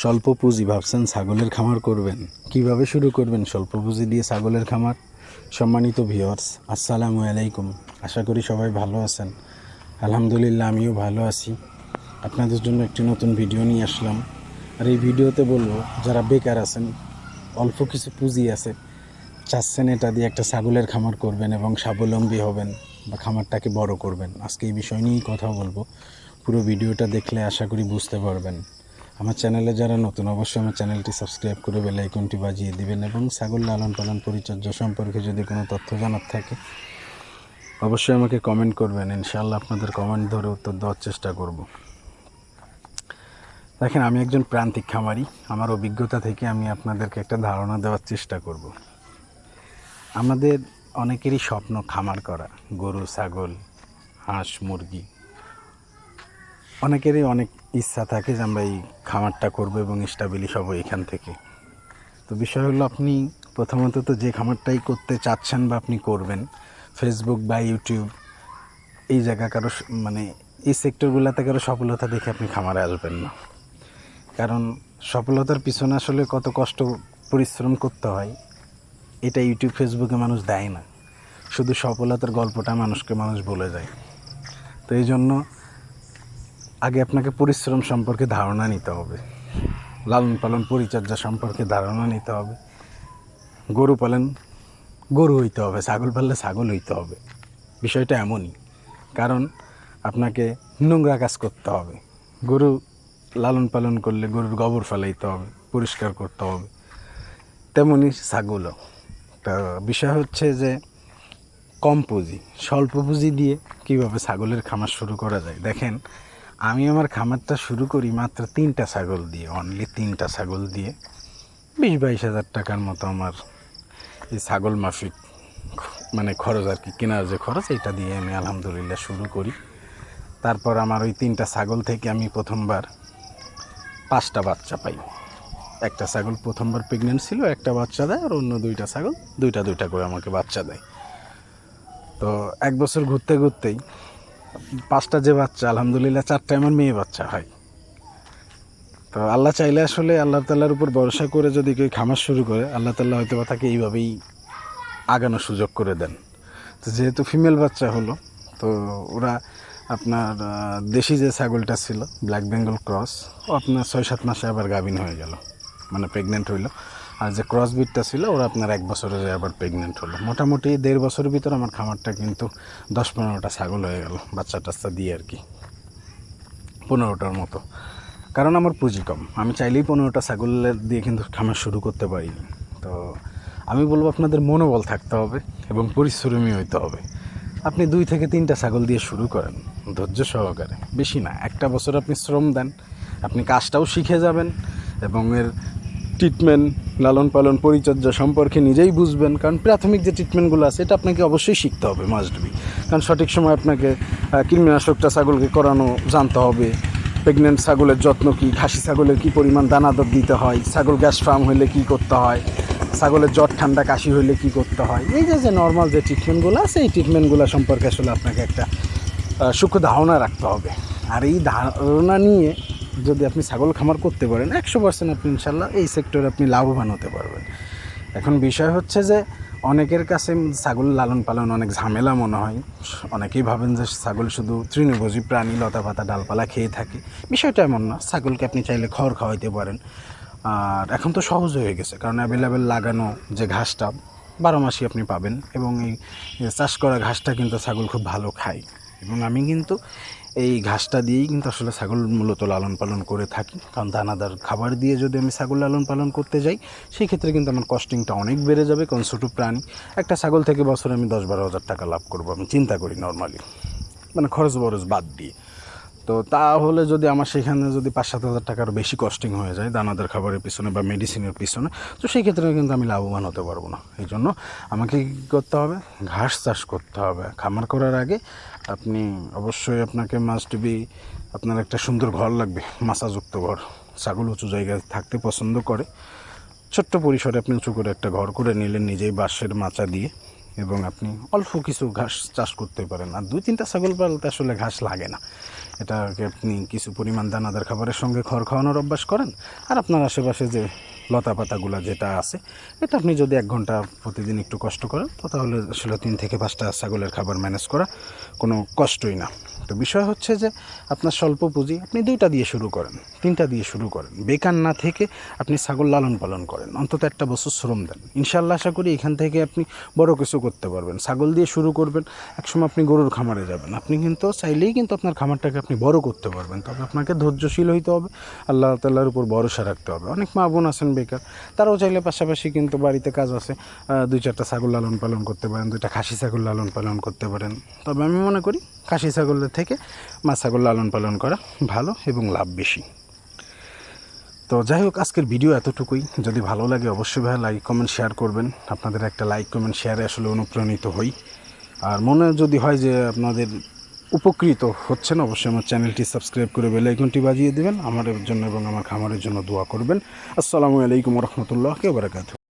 স্বল্প পুঁজি ভাবছেন ছাগলের খামার করবেন। কীভাবে শুরু করবেন স্বল্প পুঁজি দিয়ে ছাগলের খামার? সম্মানিত ভিওর্স আসসালামু আলাইকুম। আশা করি সবাই ভালো আছেন। আলহামদুলিল্লাহ, আমিও ভালো আছি। আপনাদের জন্য একটি নতুন ভিডিও নিয়ে আসলাম। আর এই ভিডিওতে বলব, যারা বেকার আছেন, অল্প কিছু পুঁজি আছে, চাচ্ছেন এটা দিয়ে একটা ছাগলের খামার করবেন এবং স্বাবলম্বী হবেন বা খামারটাকে বড় করবেন। আজকে এই বিষয় নিয়েই কথা বলব। পুরো ভিডিওটা দেখলে আশা করি বুঝতে পারবেন। আমার চ্যানেলে যারা নতুন, অবশ্যই আমার চ্যানেলটি সাবস্ক্রাইব করে বেল আইকনটি বাজিয়ে দিবেন এবং ছাগল লালন পালন পরিচর্যা সম্পর্কে যদি কোনো তথ্য জানার থাকে, অবশ্যই আমাকে কমেন্ট করবেন। ইনশাআল্লাহ আপনাদের কমেন্ট ধরে উত্তর দেওয়ার চেষ্টা করব। দেখেন, আমি একজন প্রান্তিক খামারি। আমার অভিজ্ঞতা থেকে আমি আপনাদেরকে একটা ধারণা দেওয়ার চেষ্টা করব। আমাদের অনেকেরই স্বপ্ন খামার করা, গরু, ছাগল, হাঁস, মুরগি। অনেকেরই অনেক ইচ্ছা থাকে যে আমরা এই খামারটা করব এবং স্টাবলিশ হব এখান থেকে। তো বিষয় হলো, আপনি প্রথমত তো যে খামারটাই করতে চাচ্ছেন বা আপনি করবেন ফেসবুক বা ইউটিউব এই জায়গা কারও মানে এই সেক্টরগুলোতে কারও সফলতা দেখে আপনি খামারে আসবেন না। কারণ সফলতার পিছনে আসলে কত কষ্ট, পরিশ্রম করতে হয়, এটা ইউটিউব ফেসবুকে মানুষ দেয় না। শুধু সফলতার গল্পটা মানুষকে, মানুষ বলে যায়। তো এই জন্য আগে আপনাকে পরিশ্রম সম্পর্কে ধারণা নিতে হবে। লালন পালন, পরিচর্যা সম্পর্কে ধারণা নিতে হবে। গরু পালন, গরু হইতে হবে, ছাগল পাললে ছাগল হইতে হবে। বিষয়টা এমনই, কারণ আপনাকে নোংরা কাজ করতে হবে। গরু লালন পালন করলে গরুর গোবর ফেলাইতে হবে, পরিষ্কার করতে হবে। তেমনই ছাগলও। তা বিষয় হচ্ছে যে, কম পুঁজি, স্বল্প পুঁজি দিয়ে কীভাবে ছাগলের খামার শুরু করা যায়? দেখেন আমি আমার খামারটা শুরু করি মাত্র তিনটা ছাগল দিয়ে অনলি তিনটা ছাগল দিয়ে। বিশ বাইশ হাজার টাকার মতো আমার এই ছাগল মাফিক মানে খরচ আর কি, কেনার যে খরচ এটা দিয়ে আমি আলহামদুলিল্লাহ শুরু করি। তারপর আমার ওই তিনটা ছাগল থেকে আমি প্রথমবার পাঁচটা বাচ্চা পাই। একটা ছাগল প্রথমবার প্রেগনেন্ট ছিল, একটা বাচ্চা দেয়, আর অন্য দুইটা ছাগল, দুইটা দুইটা করে আমাকে বাচ্চা দেয়। তো এক বছর ঘুরতে ঘুরতেই পাঁচটা যে বাচ্চা, আলহামদুলিল্লাহ চারটায় আমার মেয়ে বাচ্চা হয়। তো আল্লাহ চাইলে আসলে আল্লাহ তাল্লার উপর ভরসা করে যদি কেউ খামার শুরু করে, আল্লাহ তাল্লাহ হয়তো বা তাকে এইভাবেই আগানোর সুযোগ করে দেন। তো যেহেতু ফিমেল বাচ্চা হলো, তো ওরা আপনার দেশি যে ছাগলটা ছিল ব্ল্যাক বেঙ্গল ক্রস ও আপনার ছয় সাত মাসে আবার গাভিন হয়ে গেল মানে প্রেগনেন্ট হইল। আর যে ক্রস বিটটা ছিল, ওরা আপনার এক বছরে আবার প্রেগনেন্ট হলো। মোটামুটি দেড় বছরের ভিতর আমার খামারটা কিন্তু দশ পনেরোটা ছাগল হয়ে গেল, বাচ্চা টাচ্চা দিয়ে আর কি। পনেরোটার মতো। কারণ আমার পুঁজি কম। আমি চাইলেই পনেরোটা ছাগলের দিয়ে কিন্তু খামার শুরু করতে পারিনি। তো আমি বলব আপনাদের মনোবল থাকতে হবে এবং পরিশ্রমী হইতে হবে। আপনি দুই থেকে তিনটা ছাগল দিয়ে শুরু করেন, ধৈর্য সহকারে। বেশি না, একটা বছর আপনি শ্রম দেন, আপনি কাজটাও শিখে যাবেন এবং এর ট্রিটমেন্ট লালন পালন, পরিচর্যা সম্পর্কে নিজেই বুঝবেন, কারণ প্রাথমিক যে ট্রিটমেন্টগুলো আছে, এটা আপনাকে অবশ্যই শিখতে হবে মাস্ট বি কারণ সঠিক সময় আপনাকে কৃমিনাশকটা ছাগলকে করানো জানতে হবে। প্রেগনেন্ট ছাগলের যত্ন কী, খাসি ছাগলের কী পরিমাণ দানাদার দিতে হয়, ছাগল গ্যাস ফার্ম হলে কী করতে হয়, ছাগলের জ্বর ঠান্ডা, কাশি হলে কী করতে হয়। এই যে যে নর্মাল যে ট্রিটমেন্টগুলো আছে, এই ট্রিটমেন্টগুলো সম্পর্কে আসলে আপনাকে একটা সূক্ষ্ম ধারণা রাখতে হবে। আর এই ধারণা নিয়ে যদি আপনি ছাগল খামার করতে পারেন, একশো পার্সেন্ট আপনি ইনশাল্লাহ এই সেক্টরে আপনি লাভবান হতে পারবেন। এখন বিষয় হচ্ছে যে, অনেকের কাছে ছাগল লালন পালন অনেক ঝামেলা মনে হয়। অনেকেই ভাবেন যে ছাগল শুধু তৃণভোজী প্রাণী লতা পাতা ডালপালা খেয়ে থাকে। বিষয়টা এমন না, ছাগলকে আপনি চাইলে খড় খাওয়াইতে পারেন। আর এখন তো সহজ হয়ে গেছে, কারণ অ্যাভেলেবেল লাগানো যে ঘাসটা, বারো মাসই আপনি পাবেন এবং এই চাষ করা ঘাসটা কিন্তু ছাগল খুব ভালো খায়। এবং আমি কিন্তু এই ঘাসটা দিয়েই কিন্তু আসলে ছাগল মূলত লালন পালন করে থাকি। কারণ দানাদার খাবার দিয়ে যদি আমি ছাগল লালন পালন করতে যাই, সেই ক্ষেত্রে কিন্তু আমার কস্টিংটা অনেক বেড়ে যাবে। কারণ ছোটো প্রাণী, একটা ছাগল থেকে বছরে আমি দশ বারো হাজার টাকা লাভ করব, আমি চিন্তা করি নর্মালি মানে খরচ বরচ বাদ দিয়ে। তো তাহলে যদি আমার সেখানে যদি পাঁচ সাত হাজার টাকার বেশি কস্টিং হয়ে যায়, দানাদার খাবারের পিছনে বা মেডিসিনের পিছনে, তো সেই ক্ষেত্রে কিন্তু আমি লাভবান হতে পারব না। এই জন্য আমাকে কী করতে হবে? ঘাস চাষ করতে হবে। খামার করার আগে আপনি অবশ্যই আপনাকে মাস্ট বি আপনার একটা সুন্দর ঘর লাগবে মাছাযুক্ত ঘর। ছাগল উঁচু জায়গায় থাকতে পছন্দ করে। ছোট্ট পরিসরে আপনি উঁচু করে একটা ঘর করে নিলেন নিজেই বাঁশের মাচা দিয়ে এবং আপনি অল্প কিছু ঘাস চাষ করতে পারেন। আর দুই তিনটা ছাগল পালতে আসলে ঘাস লাগে না। এটাকে আপনি কিছু পরিমাণ দানাদার খাবারের সঙ্গে খড় খাওয়ানোর অভ্যাস করেন। আর আপনার আশেপাশে যে লতা পাতাগুলো যেটা আছে, এটা আপনি যদি এক ঘণ্টা প্রতিদিন একটু কষ্ট করেন, তো তাহলে আসলে তিন থেকে পাঁচটা ছাগলের খাবার ম্যানেজ করা কোনো কষ্টই না। তো বিষয় হচ্ছে যে, আপনার স্বল্প পুঁজি আপনি দুইটা দিয়ে শুরু করেন, তিনটা দিয়ে শুরু করেন। বেকার না থেকে আপনি ছাগল লালন পালন করেন, অন্তত একটা বছর শ্রম দেন। ইনশাল্লাহ আশা করি এখান থেকে আপনি বড় কিছু করতে পারবেন। ছাগল দিয়ে শুরু করবেন, একসময় আপনি গরুর খামারে যাবেন। আপনি কিন্তু চাইলেই কিন্তু আপনার খামারটাকে আপনি বড় করতে পারবেন। তবে আপনাকে ধৈর্যশীল হইতে হবে, আল্লাহ তাল্লাহর উপর ভরসা রাখতে হবে। অনেক মা বোন আছেন বেকার। তারাও চাইলে পাশাপাশি কিন্তু বাড়িতে কাজ আছে দুই চারটা ছাগল লালন পালন করতে পারেন, দুইটা খাসি ছাগল লালন পালন করতে পারেন। তবে আমি মনে করি খাসি ছাগলের থেকে মা ছাগল লালন পালন করা ভালো এবং লাভ বেশি। তো যাই হোক, আজকের ভিডিও এতটুকুই। যদি ভালো লাগে অবশ্যই ভাই লাইক কমেন্ট শেয়ার করবেন। আপনাদের একটা লাইক কমেন্ট শেয়ারে আসলে অনুপ্রাণিত হই। আর মনে যদি হয় যে আপনাদের উপকৃত হচ্ছেন, অবশ্যই আমার চ্যানেলটি সাবস্ক্রাইব করে বেল আইকনটি বাজিয়ে দেবেন। আমার জন্য এবং আমার খামারের জন্য দোয়া করবেন। আসসালামু আলাইকুম রহমতুল্লাহ কে বারাকাতু